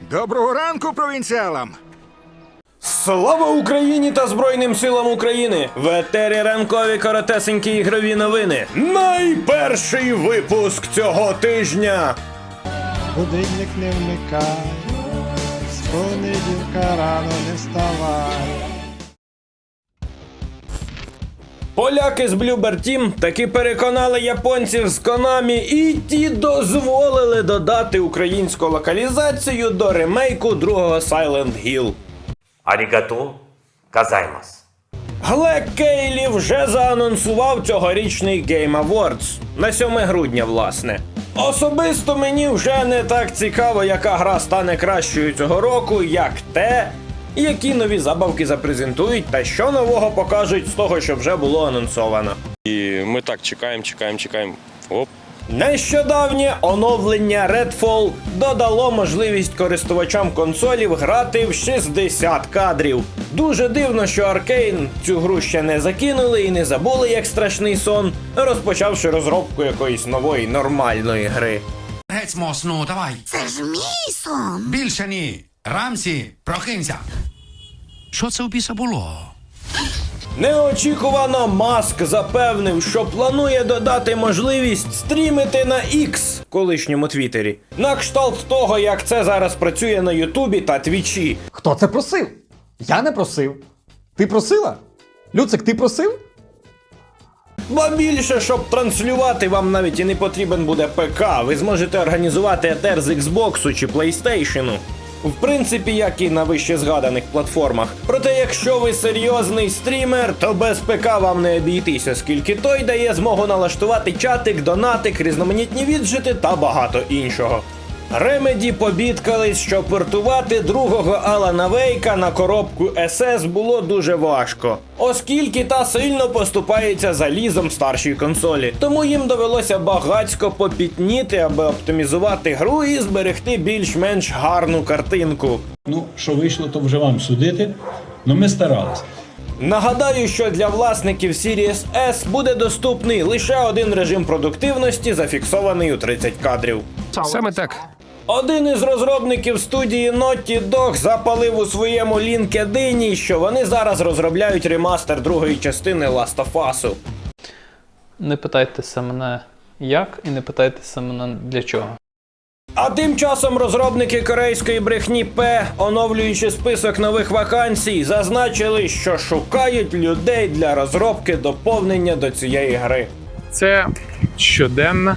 Доброго ранку, провінціалам! Слава Україні та Збройним силам України! В етері ранкові коротесенькі ігрові новини. Найперший випуск цього тижня. Будильник не вмикай, з понеділка рано не вставай. Поляки з Bloober Team таки переконали японців з Konami і ті дозволили додати українську локалізацію до ремейку другого Silent Hill. Арігато казаймас. Глек Кейлі вже заанонсував цьогорічний Game Awards. на 7 грудня, власне. Особисто мені вже не так цікаво, яка гра стане кращою цього року, як те, які нові забавки запрезентують та що нового покажуть з того, що вже було анонсовано. І ми так чекаємо, чекаємо, чекаємо. Оп. Нещодавнє оновлення Redfall додало можливість користувачам консолів грати в 60 кадрів. Дуже дивно, що Arkane цю гру ще не закинули і не забули як страшний сон, розпочавши розробку якоїсь нової нормальної гри. Геть мосну, давай. Це ж мій сон. Більше ні. Рамсі, прокинься. Що це у біса було? Неочікувано Маск запевнив, що планує додати можливість стрімити на X, колишньому Твіттері, на кшталт того, як це зараз працює на Ютубі та Твічі. Хто це просив? Я не просив. Ти просила? Люцик, ти просив? Ба більше, щоб транслювати, вам навіть і не потрібен буде ПК. Ви зможете організувати етер з Xbox чи PlayStation. В принципі, як і на вище згаданих платформах. Проте, якщо ви серйозний стрімер, то без ПК вам не обійтися, оскільки той дає змогу налаштувати чатик, донатик, різноманітні віджити та багато іншого. Ремеді побідкались, що портувати другого Алана Вейка на коробку SS було дуже важко, оскільки та сильно поступається залізом старшій консолі. Тому їм довелося багацько попітніти, аби оптимізувати гру і зберегти більш-менш гарну картинку. Ну, що вийшло, то вже вам судити. Ну ми старалися. Нагадаю, що для власників Series S буде доступний лише один режим продуктивності, зафіксований у 30 кадрів. Саме так. Один із розробників студії Naughty Dog запалив у своєму LinkedIn, що вони зараз розробляють ремастер другої частини Last of Us. Не питайтеся мене як і не питайтеся мене для чого. А тим часом розробники корейської брехні П, оновлюючи список нових вакансій, зазначили, що шукають людей для розробки доповнення до цієї гри. Це щоденна,